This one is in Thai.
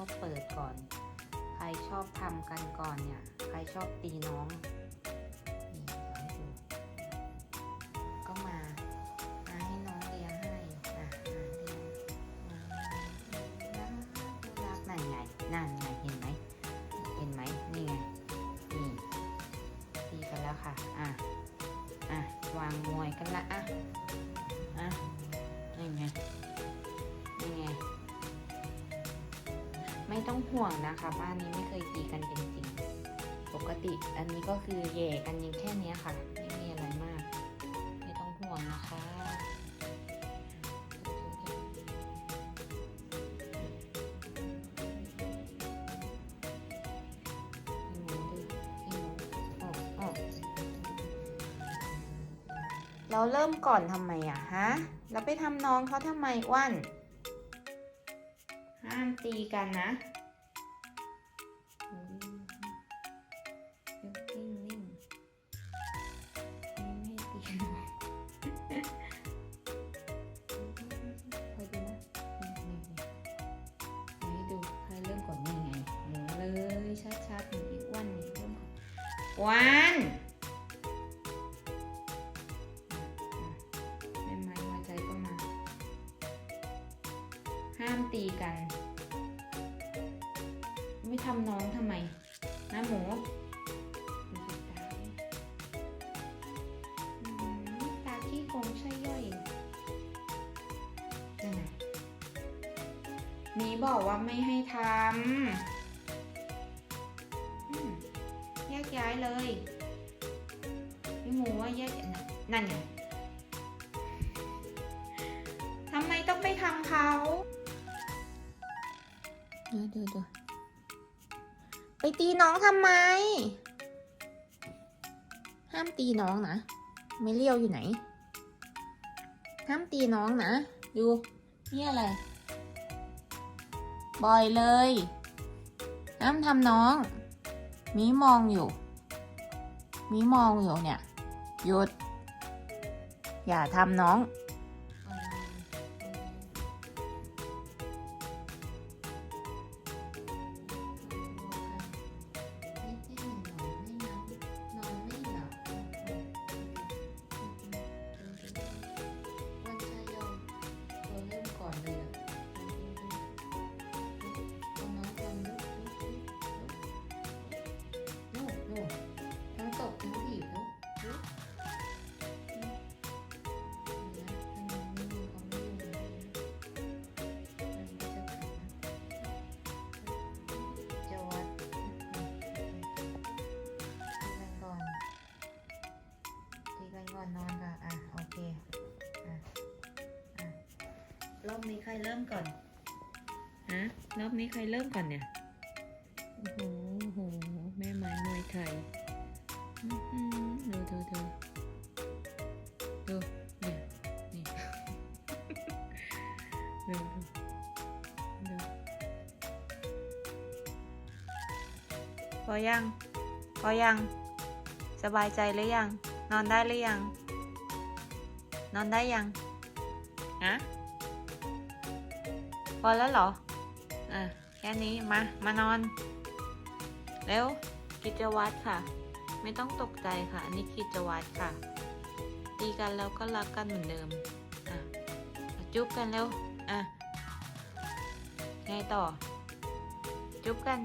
อบเปิดก่อน ใครชอบทำกันก่อนเนี่ย ใครชอบตีน้องนี่เดี๋ยวให้ดูก็มามาให้น้องเลียให้อะมาเลียมาน่ารักนั่นไงนั่นไงเห็นไหมเห็นไหมนี่ไงนี่ตีกันแล้วค่ะอะอะวางมวยกันละอะอะนี่ไงนี่ไง ไม่ต้องห่วงนะคะบ้านนี้ไม่เคยตีกันจริงๆปกติอันนี้ก็คือแย่กันยังแค่นี้ค่ะ ไม่มีอะไรมาก ไม่ต้องห่วงนะคะเราเริ่มก่อนทำไมอะฮะ เราไปทำน้องเขาทำไมอ้วน ห้ามตีกันนะวนิ่งนิ่งไม่ตีกันคอยดูนะนี่นี่นี่ให้ดูใครเริ่มก่อนนี่ไงหมุนเลยชัดๆหนูอ้วนนี่เริ่มก่อนวัน ห้ามตีกัน ไม่ทำน้องทำไมนะหมูตาขี้โกงใช่ย่อยนั่นไงมีบอกว่าไม่ให้ทำแยกย้ายเลยพี่หมูว่าแยกย้ายน่ะนั่นไงทำไมต้องไปทำเขา ดูดูดูไปตีน้องทำไม ห้ามตีน้องนะ ไม่เลี้ยวอยู่ไหน ห้ามตีน้องนะ ดู นี่อะไร บ่อยเลย ห้ามทำน้อง มีมองอยู่ มีมองอยู่เนี่ย หยุด อย่าทำน้อง รอบนี้ใครเริ่มก่อน ฮะ รอบนี้ใครเริ่มก่อนเนี่ย โอ้โหโอ้โห แม่ไม้มวยไทยอื้อหือดูดูดูดูเนี่ยนี่ดูดูดูพอยัง พอยัง สบายใจหรือยัง นอนได้หรือยัง นอนได้ยัง ฮะ พอแล้วเหรอ อะ แค่นี้มา มานอนเร็วกิจวัตรค่ะ ไม่ต้องตกใจค่ะ อันนี้กิจวัตรค่ะ ตีกันแล้วก็รักกันเหมือนเดิม อะ จุ๊บกันเร็ว อะ ไงต่อ จุ๊บกัน